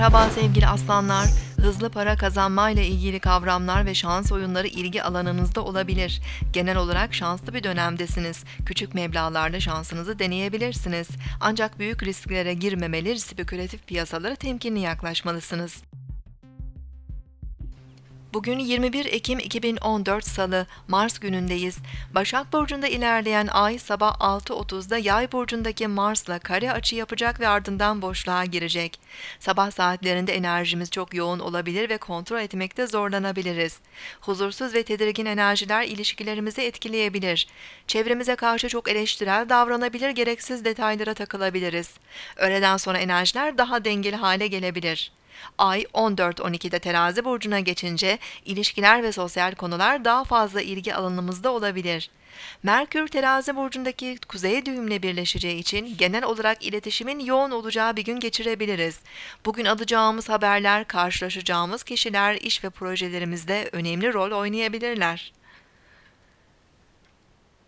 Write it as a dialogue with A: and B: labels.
A: Merhaba sevgili aslanlar. Hızlı para kazanma ile ilgili kavramlar ve şans oyunları ilgi alanınızda olabilir. Genel olarak şanslı bir dönemdesiniz. Küçük meblağlarla şansınızı deneyebilirsiniz. Ancak büyük risklere girmemeli, spekülatif piyasalara temkinli yaklaşmalısınız. Bugün 21 Ekim 2014 Salı, Mars günündeyiz. Başak Burcu'nda ilerleyen ay sabah 6.30'da Yay Burcu'ndaki Mars'la kare açı yapacak ve ardından boşluğa girecek. Sabah saatlerinde enerjimiz çok yoğun olabilir ve kontrol etmekte zorlanabiliriz. Huzursuz ve tedirgin enerjiler ilişkilerimizi etkileyebilir. Çevremize karşı çok eleştirel davranabilir, gereksiz detaylara takılabiliriz. Öğleden sonra enerjiler daha dengeli hale gelebilir. Ay 14-12'de terazi burcuna geçince ilişkiler ve sosyal konular daha fazla ilgi alanımızda olabilir. Merkür terazi burcundaki kuzey düğümle birleşeceği için genel olarak iletişimin yoğun olacağı bir gün geçirebiliriz. Bugün alacağımız haberler, karşılaşacağımız kişiler, iş ve projelerimizde önemli rol oynayabilirler.